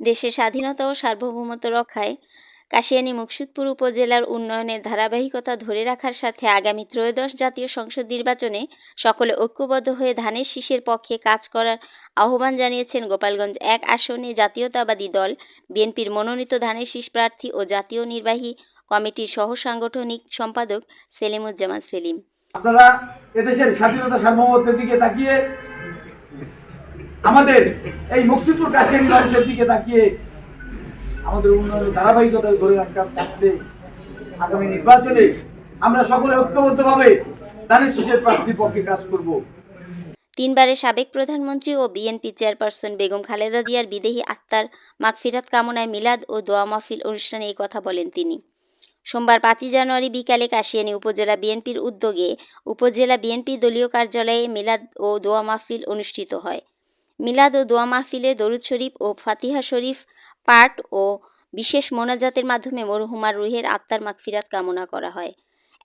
দেশের স্বাধীনতা ও সার্বভৌমত্ব রক্ষায় কাশিয়ানী মুকসুদপুর উপজেলার উন্নয়নের ধারাবাহিকতা ধরে রাখার সাথে আগামী ত্রয়োদশ জাতীয় সংসদ নির্বাচনে সকলে ঐক্যবদ্ধ হয়ে ধানের শীষের পক্ষে কাজ করার আহ্বান জানিয়েছেন গোপালগঞ্জ এক আসনে জাতীয়তাবাদী দল, বিএনপির মনোনীত ধানের শীষ প্রার্থী ও জাতীয় নির্বাহী কমিটির সহ সাংগঠনিক সম্পাদক সেলিমুজ্জামান সেলিম। আপনারা এদেশের স্বাধীনতা সার্বভৌমত্বের দিকে তাকিয়ে আমাদের এই মুক্তিপুর কাশিয়ানি মানুষের দিকে তাকিয়ে আমাদের উন্নয়নের ধারাবাহিকতা ধরে রাখার ক্ষেত্রে আগামী নির্বাচনে আমরা সকলে ঐক্যবদ্ধভাবে দানের শীষের প্রার্থীর পক্ষে কাজ করব। তিনবারের সাবেক প্রধানমন্ত্রী ও বিএনপি চেয়ারপারসন বেগম খালেদা জিয়ার বিদেহী আত্মার মাগফিরাত কামনায় মিলাদ ও দোয়া মাহফিল অনুষ্ঠানে এই কথা বলেন তিনি। সোমবার পাঁচই জানুয়ারি বিকালে কাশিয়ানী উপজেলা বিএনপির উদ্যোগে উপজেলা বিএনপি দলীয় কার্যালয়ে মিলাদ ও দোয়া মাহফিল অনুষ্ঠিত হয়। মিলাদ ও দোয়া মাহফিলে দরুদ শরীফ ও ফাতিহা শরীফ পাঠ ও বিশেষ মোনাজাতের মাধ্যমে মরহুমার রুহের আত্মার মাগফিরাত কামনা করা হয়।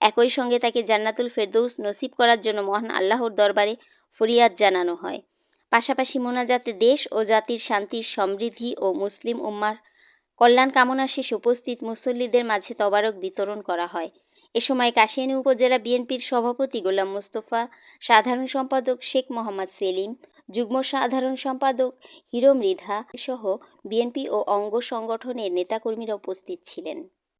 একই সঙ্গে তাকে জান্নাতুল ফেরদৌস নসিব করার জন্য মহান আল্লাহর দরবারে ফরিয়াদ জানানো হয়। পাশাপাশি মোনাজাতে দেশ ও জাতির শান্তির সমৃদ্ধি ও মুসলিম উম্মার কল্যাণ কামনা শেষে উপস্থিত মুসল্লিদের মাঝে তবারক বিতরণ করা হয়। এ সময় কাশিয়ানী উপজেলা বিএনপির সভাপতি গোলাম মোস্তফা, সাধারণ সম্পাদক শেখ মোহাম্মদ সেলিম যুগ্ম সাধারণ সম্পাদক হিরো মৃধা সহ বিএনপি ও অঙ্গ সংগঠনের নেতাকর্মীরা উপস্থিত ছিলেন।